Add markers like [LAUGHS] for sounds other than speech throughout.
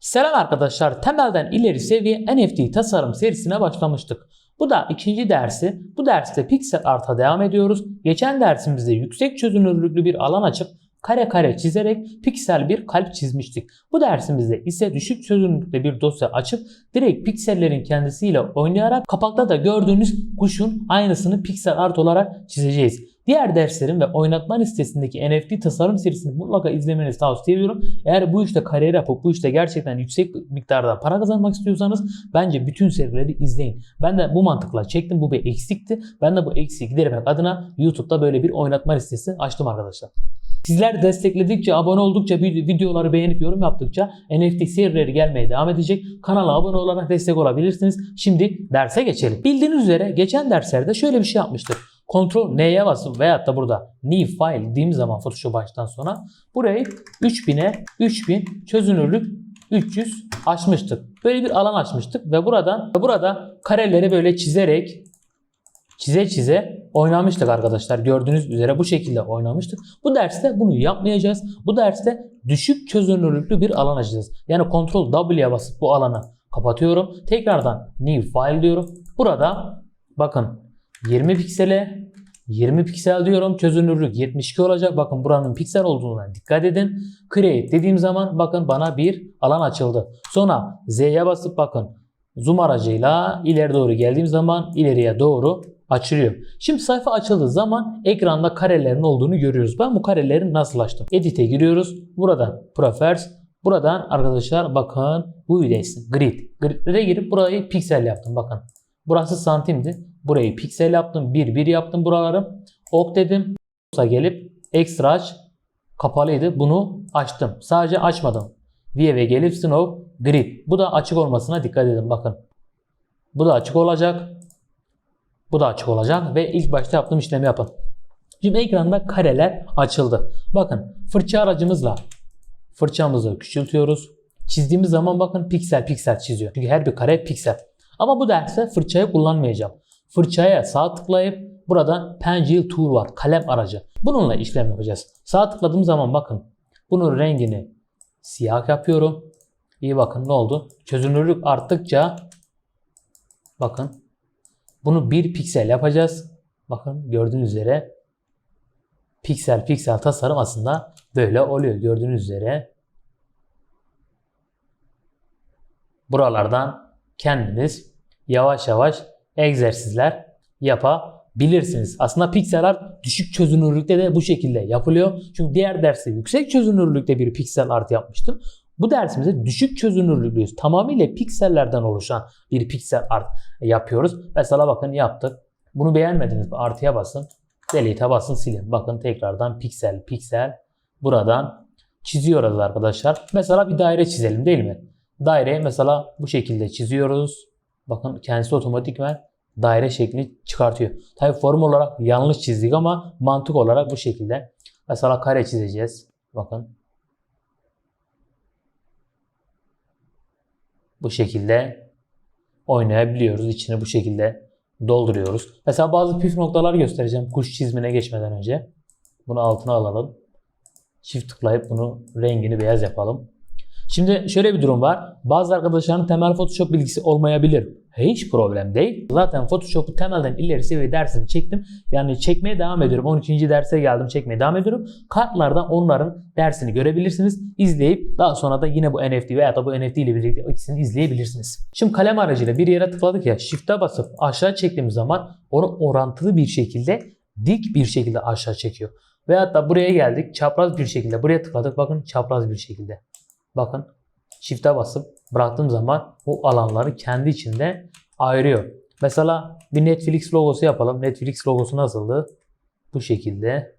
Selam arkadaşlar. Temelden ileri seviye NFT tasarım serisine başlamıştık. Bu da ikinci dersi. Bu derste piksel art'a devam ediyoruz. Geçen dersimizde yüksek çözünürlüklü bir alan açıp kare kare çizerek piksel bir kalp çizmiştik. Bu dersimizde ise düşük çözünürlükte bir dosya açıp direkt piksellerin kendisiyle oynayarak kapakta da gördüğünüz kuşun aynısını piksel art olarak çizeceğiz. Diğer derslerin ve oynatma listesindeki NFT tasarım serisini mutlaka izlemenizi tavsiye ediyorum. Eğer bu işte kariyer yapıp bu işte gerçekten yüksek miktarda para kazanmak istiyorsanız bence bütün serileri izleyin. Ben de bu mantıkla çektim. Bu bir eksikti. Ben de bu eksiği gidermek adına YouTube'da böyle bir oynatma listesi açtım arkadaşlar. Sizler destekledikçe, abone oldukça, videoları beğenip yorum yaptıkça NFT serileri gelmeye devam edecek. Kanala abone olarak destek olabilirsiniz. Şimdi derse geçelim. Bildiğiniz üzere geçen derslerde şöyle bir şey yapmıştık. Ctrl N'ye basıp veyahut da burada New File dediğim zaman Photoshop baştan sonra burayı 3000'e 3000 çözünürlük 300 açmıştık. Böyle bir alan açmıştık ve buradan burada kareleri böyle çizerek çize çize oynamıştık arkadaşlar. Gördüğünüz üzere bu şekilde oynamıştık. Bu derste bunu yapmayacağız. Bu derste düşük çözünürlüklü bir alan açacağız. Yani Ctrl W'ye basıp bu alanı kapatıyorum. Tekrardan New File diyorum. Burada bakın 20 piksele 20 piksel diyorum. Çözünürlük 72 olacak. Bakın buranın piksel olduğuna dikkat edin. Create dediğim zaman bakın bana bir alan açıldı. Sonra Z'ye basıp bakın zoom aracıyla ileri doğru geldiğim zaman ileriye doğru açılıyor. Şimdi sayfa açıldığı zaman ekranda karelerin olduğunu görüyoruz. Ben bu kareleri nasıl açtım? Edit'e giriyoruz. Buradan Prefers. Buradan arkadaşlar bakın bu üyesi grid. Grid'lere girip burayı piksel yaptım. Bakın. Burası santimdi. Burayı piksel yaptım. 1 1 yaptım buraları. Ok dedim. gelip ekstra aç. Kapalıydı. Bunu açtım. Sadece açmadım. View'e gelip Snow Grid. Bu da açık olmasına dikkat edin. Bakın. Bu da açık olacak. Bu da açık olacak ve ilk başta yaptığım işlemi yapın. Şimdi ekranda kareler açıldı. Bakın fırça aracımızla fırçamızı küçültüyoruz. Çizdiğimiz zaman bakın piksel piksel çiziyor. Çünkü her bir kare piksel. Ama bu derste fırçayı kullanmayacağım. Fırçaya sağ tıklayıp buradan Pencil Tool var. Kalem aracı. Bununla işlem yapacağız. Sağ tıkladığım zaman bakın bunun rengini siyah yapıyorum. İyi bakın ne oldu? Çözünürlük arttıkça bakın bunu bir piksel yapacağız. Bakın gördüğünüz üzere piksel piksel tasarım aslında böyle oluyor. Gördüğünüz üzere buralardan kendiniz yavaş yavaş egzersizler yapabilirsiniz. Aslında piksel art düşük çözünürlükte de bu şekilde yapılıyor. Çünkü diğer derste yüksek çözünürlükte bir piksel art yapmıştım. Bu dersimizde düşük çözünürlüklüyüz. Tamamıyla piksellerden oluşan bir piksel art yapıyoruz. Mesela bakın yaptık. Bunu beğenmediniz mi? Artıya basın. Delete'e basın silin. Bakın tekrardan piksel piksel buradan çiziyoruz arkadaşlar. Mesela bir daire çizelim değil mi? Daireyi mesela bu şekilde çiziyoruz. Bakın kendisi otomatikman daire şeklini çıkartıyor. Tabi form olarak yanlış çizdik ama mantık olarak bu şekilde. Mesela kare çizeceğiz. Bakın. Bu şekilde oynayabiliyoruz. İçine bu şekilde dolduruyoruz. Mesela bazı püf noktalar göstereceğim kuş çizimine geçmeden önce. Bunu altına alalım. Çift tıklayıp bunu rengini beyaz yapalım. Şimdi şöyle bir durum var. Bazı arkadaşların temel Photoshop bilgisi olmayabilir. Hiç problem değil. Zaten Photoshop'u temelden ileri seviye dersini çektim. Yani çekmeye devam ediyorum. 13. derse geldim çekmeye devam ediyorum. Kartlarda onların dersini görebilirsiniz. İzleyip daha sonra da yine bu NFT veya da bu NFT ile birlikte ikisini izleyebilirsiniz. Şimdi kalem aracıyla bir yere tıkladık ya Shift'e basıp aşağı çektiğimiz zaman onu orantılı bir şekilde dik bir şekilde aşağı çekiyor. Veyahut da buraya geldik çapraz bir şekilde buraya tıkladık bakın çapraz bir şekilde. Bakın Shift'e basıp bıraktığım zaman o alanları kendi içinde ayırıyor. Mesela bir Netflix logosu yapalım. Netflix logosu nasıldı? Bu şekilde.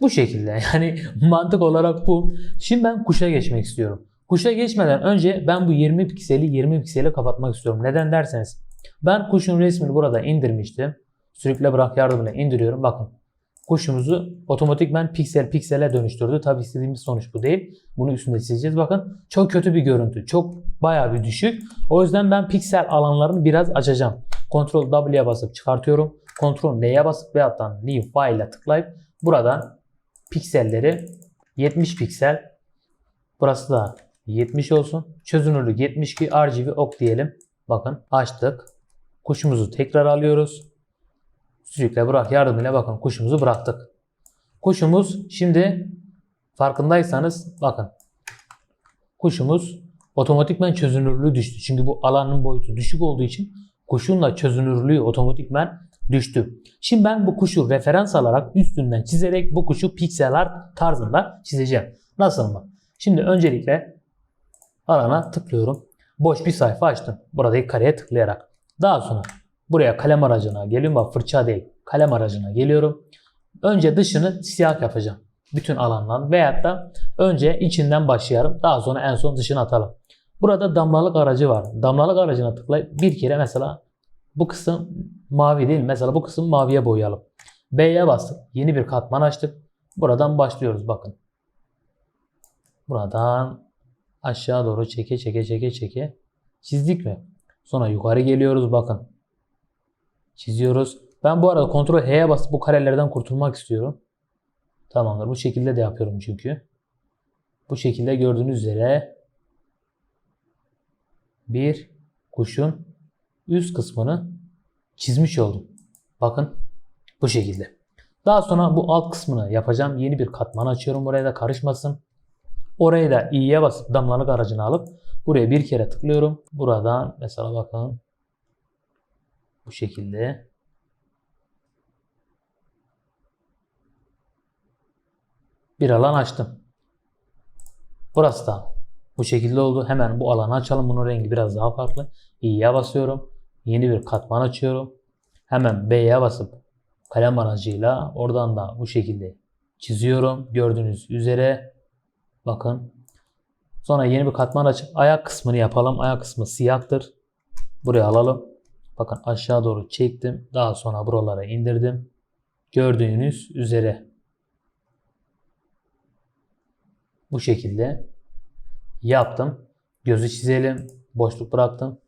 Bu şekilde. [LAUGHS] Yani mantık olarak bu. Şimdi ben kuşa geçmek istiyorum. Kuşa geçmeden önce ben bu 20 pikseli 20 pikseli kapatmak istiyorum. Neden derseniz. Ben kuşun resmini burada indirmiştim. Sürükle bırak yardımıyla indiriyorum. Bakın kuşumuzu otomatikmen piksel piksele dönüştürdü. Tabi istediğimiz sonuç bu değil. Bunu üstünde çizeceğiz. Bakın çok kötü bir görüntü. Çok bayağı bir düşük. O yüzden ben piksel alanlarını biraz açacağım. Ctrl W'ye basıp çıkartıyorum. Ctrl N'ye basıp veyahut da New File ile tıklayıp buradan pikselleri 70 piksel Burası da 70 olsun. Çözünürlük 72 RGB ok diyelim. Bakın açtık. Kuşumuzu tekrar alıyoruz. Sürükle bırak yardımıyla bakın kuşumuzu bıraktık. Kuşumuz şimdi farkındaysanız bakın kuşumuz otomatikmen çözünürlüğü düştü. Çünkü bu alanın boyutu düşük olduğu için kuşun da çözünürlüğü otomatikmen düştü. Şimdi ben bu kuşu referans alarak üstünden çizerek bu kuşu piksel art tarzında çizeceğim. Nasıl mı? Şimdi öncelikle alana tıklıyorum. Boş bir sayfa açtım. Buradaki kareye tıklayarak. Daha sonra buraya kalem aracına geliyorum. Bak fırça değil. Kalem aracına geliyorum. Önce dışını siyah yapacağım. Bütün alandan veyahut da önce içinden başlayalım. Daha sonra en son dışını atalım. Burada damlalık aracı var. Damlalık aracına tıklayıp bir kere mesela bu kısım mavi değil. Mesela bu kısım maviye boyayalım. B'ye bastık. Yeni bir katman açtık. Buradan başlıyoruz bakın. Buradan aşağı doğru çeke çeke çeke çeke çizdik mi? Sonra yukarı geliyoruz bakın. Çiziyoruz. Ben bu arada kontrol H'ye basıp bu karelerden kurtulmak istiyorum. Tamamdır. Bu şekilde de yapıyorum çünkü. Bu şekilde gördüğünüz üzere bir kuşun üst kısmını çizmiş oldum. Bakın bu şekilde. Daha sonra bu alt kısmını yapacağım. Yeni bir katman açıyorum. Oraya da karışmasın. Oraya da i'ye basıp damlalık aracını alıp buraya bir kere tıklıyorum. Buradan mesela bakın bu şekilde bir alan açtım. Burası da bu şekilde oldu. Hemen bu alanı açalım. Bunun rengi biraz daha farklı. i'ye basıyorum. Yeni bir katman açıyorum. Hemen B'ye basıp kalem aracıyla oradan da bu şekilde çiziyorum. Gördüğünüz üzere bakın. Sonra yeni bir katman açıp ayak kısmını yapalım. Ayak kısmı siyahtır. Buraya alalım. Bakın aşağı doğru çektim. Daha sonra buralara indirdim. Gördüğünüz üzere bu şekilde yaptım. Gözü çizelim. Boşluk bıraktım.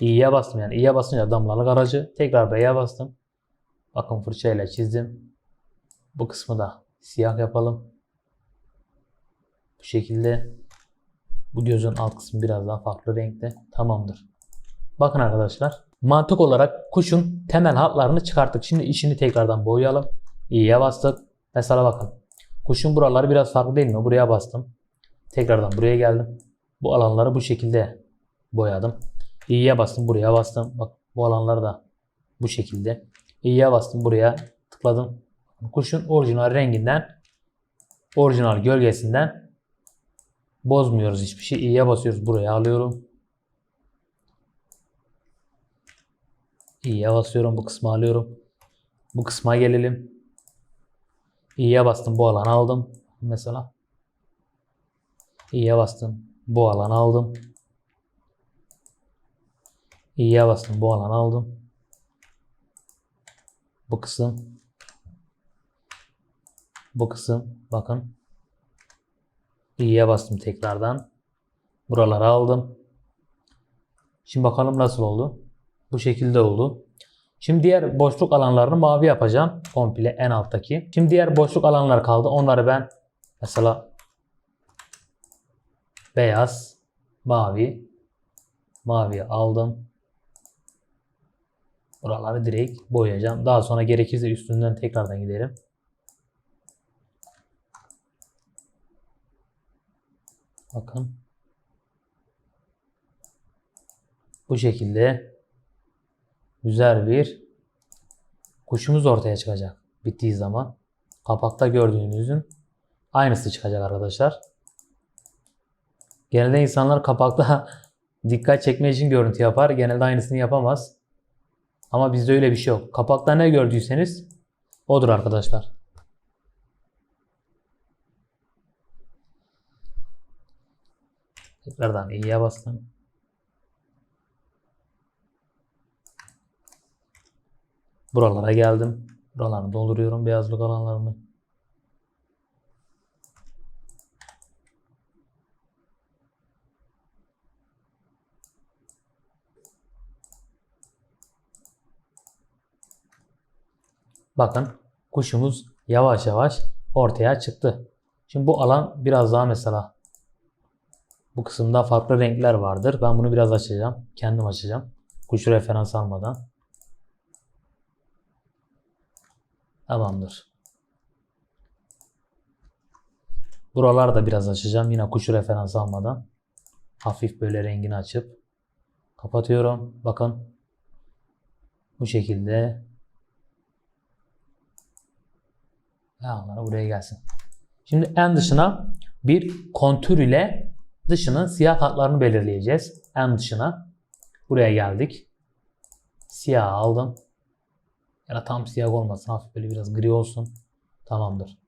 İ'ye bastım yani İ'ye basınca damlalık aracı. Tekrar B'ye bastım. Bakın fırçayla çizdim. Bu kısmı da siyah yapalım. Bu şekilde bu gözün alt kısmı biraz daha farklı renkte. Tamamdır. Bakın arkadaşlar. Mantık olarak kuşun temel hatlarını çıkarttık. Şimdi işini tekrardan boyayalım. İ'ye bastık. Mesela bakın. Kuşun buraları biraz farklı değil mi? Buraya bastım. Tekrardan buraya geldim. Bu alanları bu şekilde boyadım. İ'ye bastım buraya bastım. Bak bu alanları da bu şekilde. İ'ye bastım buraya tıkladım. Kuşun orijinal renginden orijinal gölgesinden bozmuyoruz hiçbir şey. İ'ye basıyoruz buraya alıyorum. İ'ye basıyorum bu kısmı alıyorum. Bu kısma gelelim. İ'ye bastım bu alanı aldım. Mesela. İ'ye bastım bu alanı aldım. İ'ye bastım. Bu alanı aldım. Bu kısım. Bu kısım. Bakın. İ'ye bastım tekrardan. Buraları aldım. Şimdi bakalım nasıl oldu. Bu şekilde oldu. Şimdi diğer boşluk alanlarını mavi yapacağım. Komple en alttaki. Şimdi diğer boşluk alanlar kaldı. Onları ben mesela beyaz, mavi, mavi aldım. Buraları direkt boyayacağım. Daha sonra gerekirse üstünden tekrardan giderim. Bakın. Bu şekilde güzel bir kuşumuz ortaya çıkacak. Bittiği zaman kapakta gördüğünüzün aynısı çıkacak arkadaşlar. Genelde insanlar kapakta [LAUGHS] dikkat çekmek için görüntü yapar. Genelde aynısını yapamaz. Ama bizde öyle bir şey yok. Kapakta ne gördüyseniz odur arkadaşlar. Tekrardan iyiye bastım. Buralara geldim. Buralarını dolduruyorum beyazlık alanlarını. Bakın kuşumuz yavaş yavaş ortaya çıktı. Şimdi bu alan biraz daha mesela Bu kısımda farklı renkler vardır. Ben bunu biraz açacağım. Kendim açacağım. Kuş referans almadan. Tamamdır. Buralar da biraz açacağım. Yine kuşu referans almadan. Hafif böyle rengini açıp kapatıyorum. Bakın. Bu şekilde. Ayağları buraya gelsin. Şimdi en dışına bir kontür ile dışının siyah hatlarını belirleyeceğiz. En dışına. Buraya geldik. Siyah aldım. Ya da tam siyah olmasın. Hafif böyle biraz gri olsun. Tamamdır.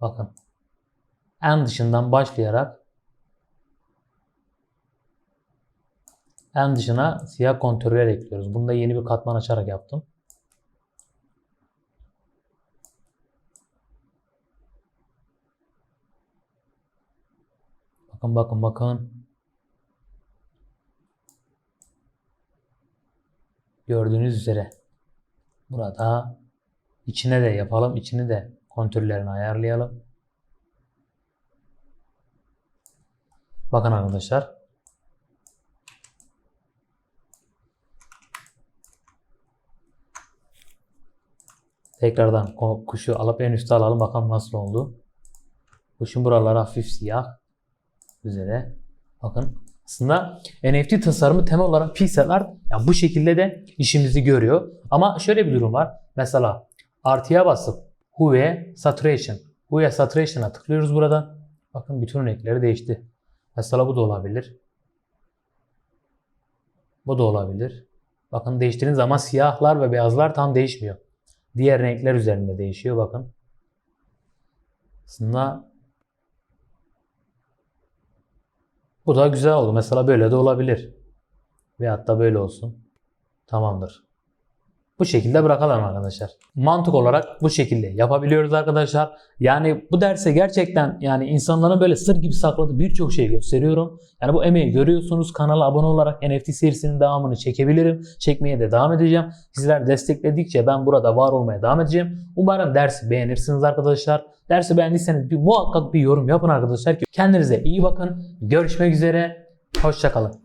Bakın. En dışından başlayarak en dışına siyah kontürler ekliyoruz. Bunu da yeni bir katman açarak yaptım. Bakın bakın bakın. Gördüğünüz üzere burada içine de yapalım. İçini de kontürlerini ayarlayalım. Bakın arkadaşlar. Tekrardan kuşu alıp en üste alalım bakalım nasıl oldu. Kuşun buraları hafif siyah. Üzere. Bakın. Aslında NFT tasarımı temel olarak pikseller yani bu şekilde de işimizi görüyor. Ama şöyle bir durum var. Mesela artıya basıp Hue Saturation. Hue Saturation'a tıklıyoruz burada. Bakın bütün renkleri değişti. Mesela bu da olabilir. Bu da olabilir. Bakın değiştirdiğiniz zaman siyahlar ve beyazlar tam değişmiyor. Diğer renkler üzerinde değişiyor bakın. Aslında bu da güzel oldu. Mesela böyle de olabilir. Veyahut da böyle olsun. Tamamdır. Bu şekilde bırakalım arkadaşlar. Mantık olarak bu şekilde yapabiliyoruz arkadaşlar. Yani bu derse gerçekten yani insanların böyle sır gibi sakladığı birçok şey gösteriyorum. Yani bu emeği görüyorsunuz. Kanala abone olarak NFT serisinin devamını çekebilirim. Çekmeye de devam edeceğim. Sizler destekledikçe ben burada var olmaya devam edeceğim. Umarım dersi beğenirsiniz arkadaşlar. Dersi beğendiyseniz bir muhakkak bir yorum yapın arkadaşlar. Kendinize iyi bakın. Görüşmek üzere. Hoşçakalın.